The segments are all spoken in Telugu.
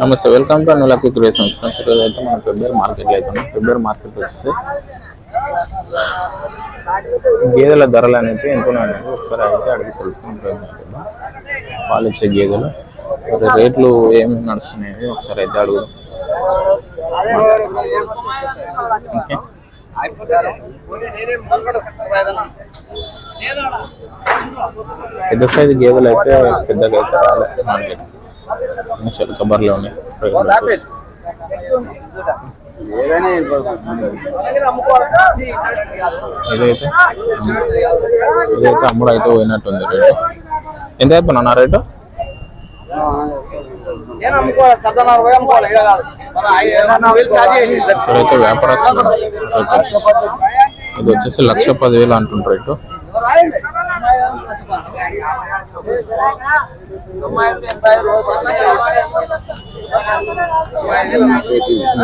నమస్తే welcome to Anulaki creations friends ఈరోజు అయితే మనం ఫిబ్రవరి మార్కెట్లో అయితే ఉన్నాం. ఫిబ్రవరి మార్కెట్ వచ్చేసి గేదెల ధరలు అనేవి ఎంత ఒకసారి అయితే అడిగి తెలుసుకుని ప్రయత్నం పాలు ఇచ్చే గేదెలు రేట్లు ఏమి నడుస్తున్నాయి ఒకసారి అయితే అడుగుదాం. ఓకే. పెద్ద సైజు గేదెలు అయితే పెద్దగా అయితే రాలేదు మార్కెట్ అసలు కబర్లో ఉన్నాయి. ఇదైతే ఇదైతే అమ్ముడు అయితే పోయినట్టుంది రేటు ఎంత అయిపోయినా రేటు ఇక్కడైతే వ్యాపారస్తులు ఇది వచ్చేసి లక్ష పదివేలు అంటుంటారు రేటు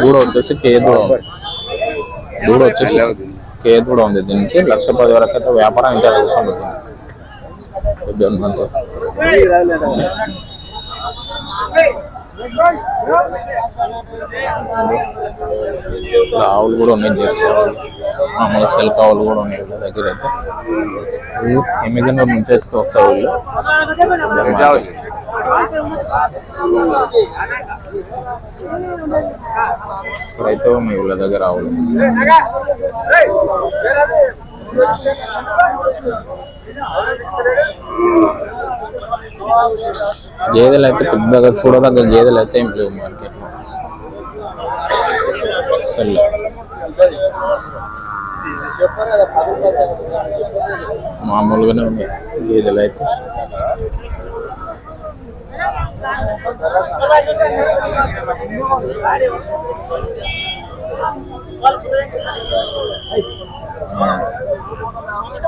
దూడ వచ్చేసి కే దూడ ఉంది. దూడ వచ్చేసి కేదు కూడా ఉంది దీనికి. లక్ష పది వరకు అయితే వ్యాపారం అయితే జరుగుతుంది. ఆవులు కూడా ఉన్నాయి జెర్సీ ఆవులు. మామూలు సెల్క్ ఆవులు కూడా ఉన్నాయి వీళ్ళ దగ్గర అయితే. వీళ్ళు ఎమ్మిగనూరు నుంచి అయితే వస్తాయి వీళ్ళు ఇక్కడైతే ఉన్నాయి వీళ్ళ దగ్గర ఆవులు. గేదెలు అయితే పెద్దగా చూడదగ్గ గేదెలు అయితే ఏం లేవు మార్కెట్ అసలు. మామూలుగానే ఉన్నాయి గేదెలు అయితే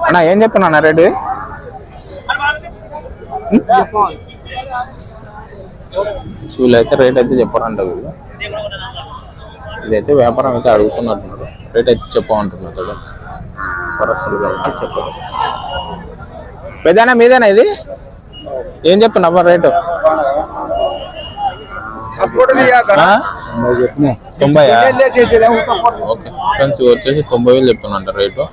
అన్నా ఏం చెప్పన్నా రెడ్డి? వీళ్ళు అయితే రేట్ అయితే చెప్పరంట వీళ్ళు. ఇదైతే వ్యాపారం అయితే అడుగుతున్నట్టున్నారు. రేట్ అయితే చెప్పమంటున్నారు కదా. పరిస్థితులు కాబట్టి చెప్పరు. పెద్దనా మీదేనా ఇది? ఏం చెప్తున్నా రేటు? తొంభై ఓకే. ఫ్రెండ్స్ వచ్చేసి తొంభై వేలు చెప్తున్నా రేటు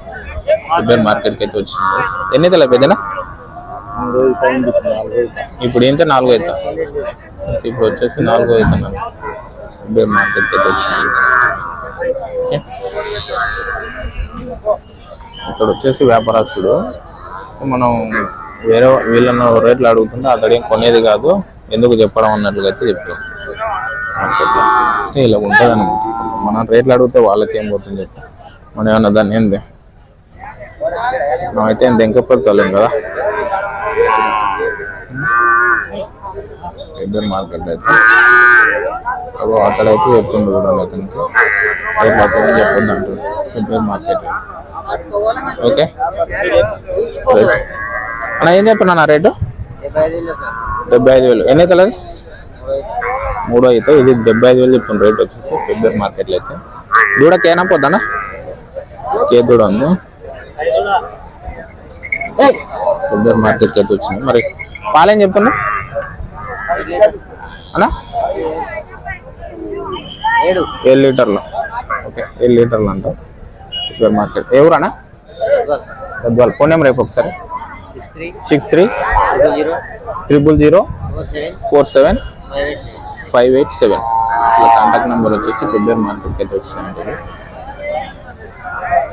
మార్కెట్కి అయితే వచ్చింది. ఎన్ని అవుతా పెద్దనా? ఇప్పుడు ఏంటో నాలుగో అవుతా ఇప్పుడు వచ్చేసి నాలుగు? అవుతున్నాను ఫిబ్రవరి మార్కెట్కి అయితే వచ్చింది ఇక్కడ వచ్చేసి వ్యాపారస్తుడు. మనం వేరే వీళ్ళను రేట్లు అడుగుతుంటే అతడేం కొనేది కాదు. ఎందుకు చెప్పడం అన్నట్లుగా అయితే చెప్తాం. ఇలా ఉంటుంది అనమాట మనం రేట్లు అడిగితే వాళ్ళకి ఏం పోతుంది మనం ఏమన్నా దాన్ని ఏంది? మనం అయితే ఏం దెంకపోతాలేం కదా? ఇద్దరు మార్కెట్లో అయితే. అప్పుడు అతడైతే చెప్తుండు కూడా అతనికి. రేపు అతను చెప్పొద్దు అంటారు ఇద్దరు మార్కెట్ ఓకే? రైట్. అన్న ఏం చెప్పినా రేటు? డెబ్బై ఐదు వేలు. ఎన్ని అవుతుంది మూడో అయితే ఇది డెబ్బై ఐదు వేలు చెప్తున్న రేట్ వచ్చేసి ఫిబ్రవరి మార్కెట్లో అయితే. దూడ కేనా పోతానా కే దూడ ఉంది. ఫిబ్రవరి మార్కెట్కి అయితే వచ్చింది. మరి పాలేం చెప్తున్నా? అన్నా? ఏడు. లీటర్లు. ఓకే ఏడు లీటర్లు అంట. ఫిబ్రవరి మార్కెట్. ఎవరన్నా గద్వాల్ ఫోన్ నెంబర్ రేపు ఒకసారి. Six three triple zero four seven five eight seven. ఇలా కాంటాక్ట్ నెంబర్ వచ్చేసి ఫిబ్రవరి మార్కెట్కి అయితే వచ్చినాయండి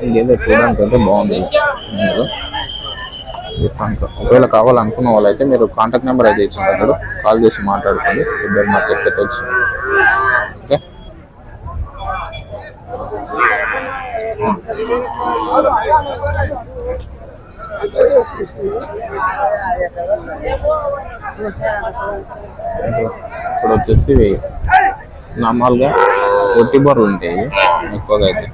ఇదేదో చూడడానికి అయితే బాగుంది. ఇందులో. ఒకవేళ కావాలనుకున్న వాళ్ళైతే మీరు కాంటాక్ట్ నెంబర్ అయితే ఇచ్చిన అతడు కాల్ చేసి మాట్లాడుకోండి. ఇద్దరు మార్కెట్కి అయితే వచ్చి. ఓకే? ఇప్పుడు వచ్చేసి నార్మల్గా పొట్టి బర్రెలు ఉంటాయి. ఎక్కువగా అయితే.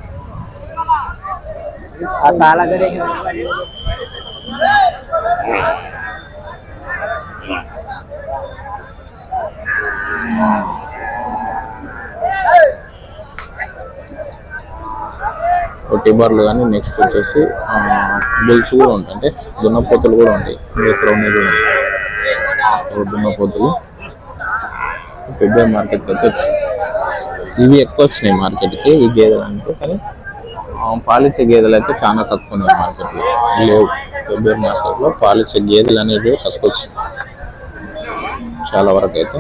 టిబర్లు కానీ నెక్స్ట్ వచ్చేసి బుల్స్ కూడా ఉంటాయి. అంటే దున్నపోతులు కూడా ఉంటాయి. ఇక్కడ ఉన్నాయి దున్నపోతులు ఫిబ్రవరి మార్కెట్కి అయితే ఇవి ఎక్కువ వచ్చినాయి మార్కెట్కి ఈ గేదెలు అంటే. కానీ పాలిచ్చే గేదెలు అయితే చాలా తక్కువ ఉన్నాయి మార్కెట్లో. లేవు. ఫిబ్రవరి మార్కెట్లో పాలు ఇచ్చే గేదెలు అనేవి తక్కువ వచ్చినాయి చాలా వరకు అయితే.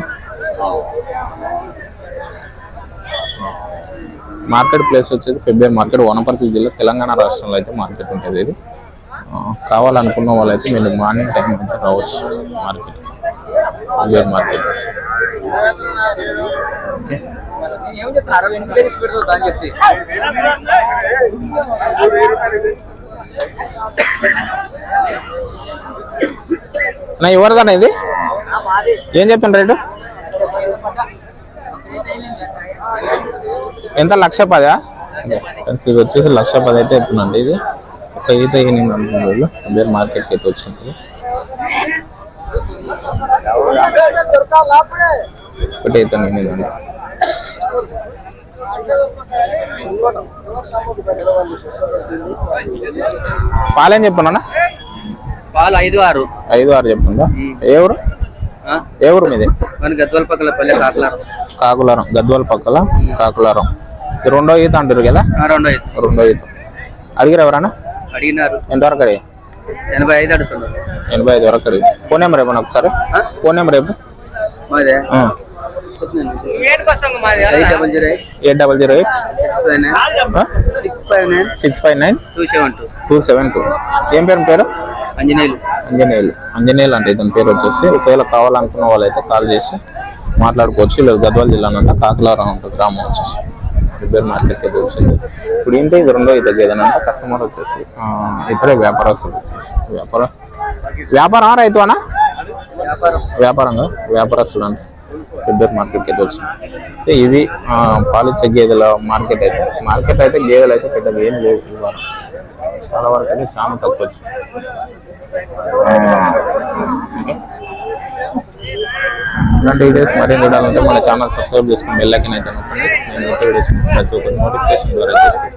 మార్కెట్ ప్లేస్ వచ్చేది ఫిబ్రవరి మార్కెట్ వనపర్తి జిల్లా తెలంగాణ రాష్ట్రంలో అయితే మార్కెట్ ఉంటుంది ఇది. కావాలనుకున్న వాళ్ళైతే మీరు మార్నింగ్ టైం అయితే రావచ్చు మార్కెట్ ఫిబ్రవరి మార్కెట్. ఓకే. నేను నా ఎవరిదన్నా ఇది? ఏం చెప్తాను రేటు? ఎంత? లక్ష పదా? ఫ్రెండ్స్ ఇది వచ్చేసి లక్ష పది అయితే చెప్తున్నాండి ఇది. ఒక ఈత వేరే మార్కెట్కి అయితే వచ్చింది. ఒకటి ఎనిమిది అండి. పాలేం చెప్పన్నా పాలు ఐదు ఆరు ఐదు ఆరు చెప్తుందా ఏ ఊరు? ఆ? ఏ ఊరు మీది? మన గద్వాల పక్కల పల్లె కాకలారం. కాకులారం గద్వాల పక్కల కాకులారం. రెండో ఈత అంటారు కదా? రెండో ఐదు రెండో ఈత. అడిగారు ఎవరన్నా? అడిగినారు. ఎంతవరకు అడిగి ఎనభై ఐదు అడుగుతున్నారు. ఎనభై ఐదు వరకు అడిగి ఫోన్ నెంబర్ ఏమన్నా ఒకసారి? ఫోన్ నెంబర్ ఏమో మాదే. Eight double zero eight. Eight double zero eight. Six five nine. Six five nine. Six five nine. Two seven two. Two seven two. ఏం పేరు పేరు? అంజనేయులు. అంజనేయులు. అంజనేయులు అంటే ఇతని పేరు వచ్చేసి ఒకవేళ కావాలనుకున్న వాళ్ళైతే కాల్ చేసి మాట్లాడుకోవచ్చు. లేదు గద్వాల జిల్లానంతా కాకులారం ఉంటుంది గ్రామం వచ్చేసి. రిపేర్ మార్కెట్ అయితే వచ్చింది ఇప్పుడు ఏంటి? ఇది రెండో ఇది ఏదైనా కస్టమర్ వచ్చేసి ఇతరే వ్యాపారస్తులు వచ్చేసి. వ్యాపార వ్యాపారం రైతు అనా వ్యాపారం. వ్యాపారంగా? వ్యాపారస్తులు అంటే రిపేర్ మార్కెట్కి అయితే వచ్చింది ఇవి పాలిచ్చే గేదెల మార్కెట్ అయితే మార్కెట్ అయితే గేదెలు అయితే పెద్దగా ఏం లేవు. చాలా వరకు అయితే చాలా తక్కువ వచ్చింది. ఇలాంటి వీడియోస్ మరిన్ని చూడాలంటే మన ఛానల్ సబ్స్క్రైబ్ చేసుకుని వెళ్ళకి అయితే నొక్కండి. నేను కొత్త వీడియోస్ ప్రతి ఒక్క నోటిఫికేషన్ ద్వారా చేస్తాను.